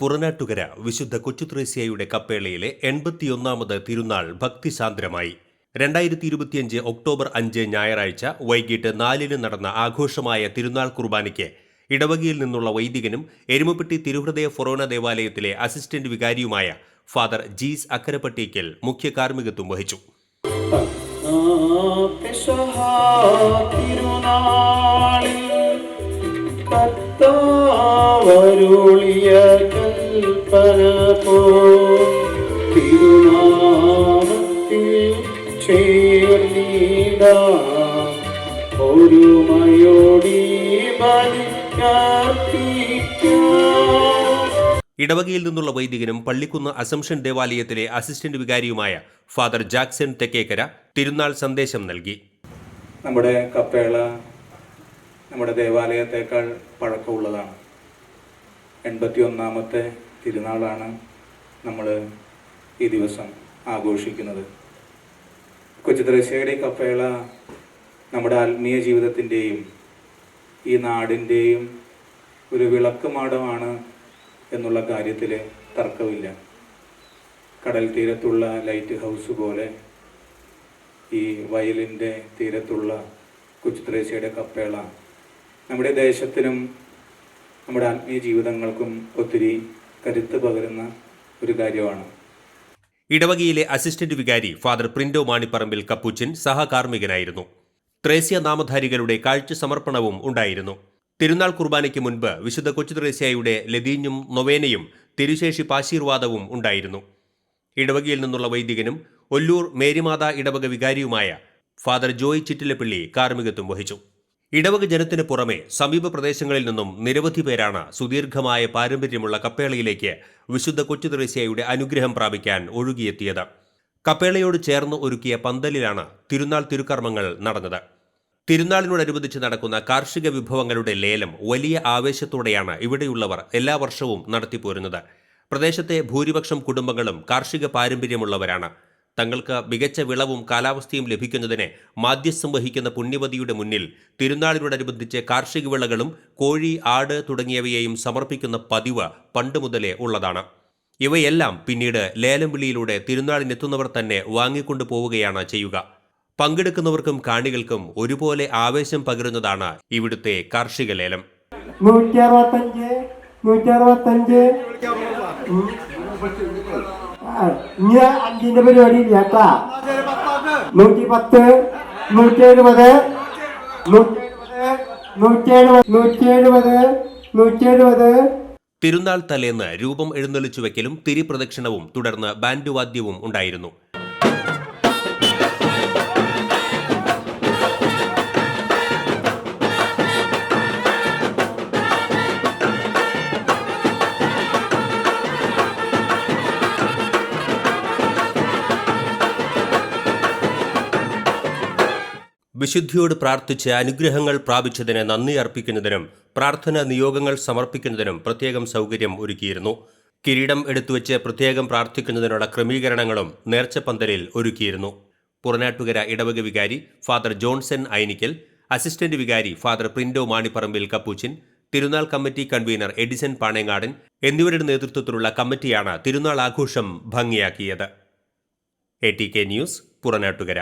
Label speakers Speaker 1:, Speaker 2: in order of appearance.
Speaker 1: പുറനാട്ടുകര വിശുദ്ധ കൊച്ചുത്രേസ്യയുടെ കപ്പേളയിലെ എൺപത്തിയൊന്നാമത് തിരുനാൾ ഭക്തിസാന്ദ്രമായി രണ്ടായിരത്തി ഇരുപത്തിയഞ്ച് ഒക്ടോബർ അഞ്ച് ഞായറാഴ്ച വൈകിട്ട് നാലിന് നടന്ന ആഘോഷമായ തിരുനാൾ കുർബാനയ്ക്ക് ഇടവകയിൽ നിന്നുള്ള വൈദികനും എരുമപ്പെട്ടി തിരുഹൃദയ ഫൊറോന ദേവാലയത്തിലെ അസിസ്റ്റന്റ് വികാരിയുമായ ഫാദർ ജീസ് അക്കരപ്പട്ടീക്കൽ മുഖ്യ കാർമ്മികത്വം വഹിച്ചു
Speaker 2: കർത്താവരുളിയ കൽപ്പന പോ. തിരുനാമത്തിൽ ചേർന്നിട ഒരുമയോടി ബലിക്കർപ്പിക്കാം
Speaker 1: ഇടവകയിൽ നിന്നുള്ള വൈദികനും പള്ളിക്കുന്ന് അസംഷൻ ദേവാലയത്തിലെ അസിസ്റ്റന്റ് വികാരിയുമായ ഫാദർ ജാക്സൺ തെക്കേക്കര തിരുനാൾ സന്ദേശം നൽകി.
Speaker 3: നമ്മുടെ കപ്പേള നമ്മുടെ ദേവാലയത്തേക്കാൾ പഴക്കമുള്ളതാണ്. എൺപത്തി ഒന്നാമത്തെ തിരുനാളാണ് നമ്മൾ ഈ ദിവസം ആഘോഷിക്കുന്നത്. കൊച്ചുത്രേശ്യയുടെ കപ്പേള നമ്മുടെ ആത്മീയ ജീവിതത്തിന്റെയും ഈ നാടിന്റെയും ഒരു വിളക്ക് മാടമാണ് എന്നുള്ള കാര്യത്തിൽ തർക്കമില്ല. കടൽ തീരത്തുള്ള ലൈറ്റ് ഹൗസ് പോലെ ഈ വയലിന്റെ തീരത്തുള്ള കൊച്ചുത്രേശ്ശയുടെ കപ്പേള നമ്മുടെ ദേശത്തിനും നമ്മുടെ ആത്മീയ ജീവിതങ്ങൾക്കും ഒത്തിരി കരുത്ത് പകരുന്ന ഒരു കാര്യമാണ്.
Speaker 1: ഇടവകയിലെ അസിസ്റ്റന്റ് വികാരി ഫാദർ പ്രിന്റോ മാണിപ്പറമ്പിൽ കപ്പൂച്ചിൻ സഹകാർമ്മികനായിരുന്നു. ത്രേസ്യ നാമധാരികളുടെ കാഴ്ച സമർപ്പണവും ഉണ്ടായിരുന്നു. തിരുനാൾ കുർബാനയ്ക്ക് മുൻപ് വിശുദ്ധ കൊച്ചു ത്രേസ്യയുടെ ലതീഞ്ഞും നൊവേനയും തിരുശേഷി പാശീർവാദവും ഉണ്ടായിരുന്നു. ഇടവകയിൽ നിന്നുള്ള വൈദികനും ഒല്ലൂർ മേരിമാതാ ഇടവക വികാരിയുമായ ഫാദർ ജോയ് ചിറ്റിലപ്പള്ളി കാർമ്മികത്വം വഹിച്ചു. ഇടവക ജനത്തിന് പുറമെ സമീപ പ്രദേശങ്ങളിൽ നിന്നും നിരവധി പേരാണ് സുദീർഘമായ പാരമ്പര്യമുള്ള കപ്പേളയിലേക്ക് വിശുദ്ധ കൊച്ചു തെറേസ്യയുടെ അനുഗ്രഹം പ്രാപിക്കാൻ ഒഴുകിയെത്തിയത്. കപ്പേളയോട് ചേർന്ന് ഒരുക്കിയ പന്തലിലാണ് തിരുനാൾ തിരുക്കർമ്മങ്ങൾ നടന്നത്. തിരുനാളിനോടനുബന്ധിച്ച് നടക്കുന്ന കാർഷിക വിഭവങ്ങളുടെ ലേലം വലിയ ആവേശത്തോടെയാണ് ഇവിടെയുള്ളവർ എല്ലാ വർഷവും നടത്തിപ്പോരുന്നത്. പ്രദേശത്തെ ഭൂരിപക്ഷം കുടുംബങ്ങളും കാർഷിക പാരമ്പര്യമുള്ളവരാണ്. തങ്ങൾക്ക് മികച്ച വിളവും കാലാവസ്ഥയും ലഭിക്കുന്നതിന് മാധ്യസ്ഥം വഹിക്കുന്ന പുണ്യവതിയുടെ മുന്നിൽ തിരുനാളിനോടനുബന്ധിച്ച് കാർഷിക വിളകളും കോഴി ആട് തുടങ്ങിയവയെയും സമർപ്പിക്കുന്ന പതിവ് പണ്ട് മുതലേ ഉള്ളതാണ്. ഇവയെല്ലാം പിന്നീട് ലേലം വിളിയിലൂടെ തിരുനാളിനെത്തുന്നവർ തന്നെ വാങ്ങിക്കൊണ്ടു പോവുകയാണ് ചെയ്യുക. പങ്കെടുക്കുന്നവർക്കും കാണികൾക്കും ഒരുപോലെ ആവേശം പകരുന്നതാണ് ഇവിടുത്തെ കാർഷിക ലേലം.
Speaker 2: നൂറ്റി അറുപത്തഞ്ച് നൂറ്റി അറുപത്തഞ്ച് ഇനി അഞ്ചിന്റെ പരിപാടി ഇല്ല കേട്ടാ നൂറ്റി പത്ത് നൂറ്റി എഴുപത് നൂറ്റി എഴുപത് നൂറ്റി എഴുപത് നൂറ്റി എഴുപത്
Speaker 1: തിരുനാൾ തലേന്ന് രൂപം എഴുന്നള്ളിച്ചു വെക്കലും തിരിപ്രദക്ഷിണവും തുടർന്ന് ബാൻഡുവാദ്യവും ഉണ്ടായിരുന്നു. വിശുദ്ധിയോട് പ്രാർത്ഥിച്ച് അനുഗ്രഹങ്ങൾ പ്രാപിച്ചതിന് നന്ദി അർപ്പിക്കുന്നതിനും പ്രാർത്ഥന നിയോഗങ്ങൾ സമർപ്പിക്കുന്നതിനും പ്രത്യേകം സൗകര്യം ഒരുക്കിയിരുന്നു. കിരീടം എടുത്തുവെച്ച് പ്രത്യേകം പ്രാർത്ഥിക്കുന്നതിനുള്ള ക്രമീകരണങ്ങളും നേർച്ചപ്പന്തലിൽ ഒരുക്കിയിരുന്നു. പുറനാട്ടുകര ഇടവക വികാരി ഫാദർ ജോൺസൺ ഐനിക്കൽ അസിസ്റ്റന്റ് വികാരി ഫാദർ പ്രിന്റോ മാണിപ്പറമ്പിൽ കപ്പൂച്ചിൻ തിരുനാൾ കമ്മിറ്റി കൺവീനർ എഡിസൺ പാണേങ്ങാടൻ എന്നിവരുടെ നേതൃത്വത്തിലുള്ള കമ്മിറ്റിയാണ് തിരുനാൾ ആഘോഷം ഭംഗിയാക്കിയത്. A T K news Puranattukara.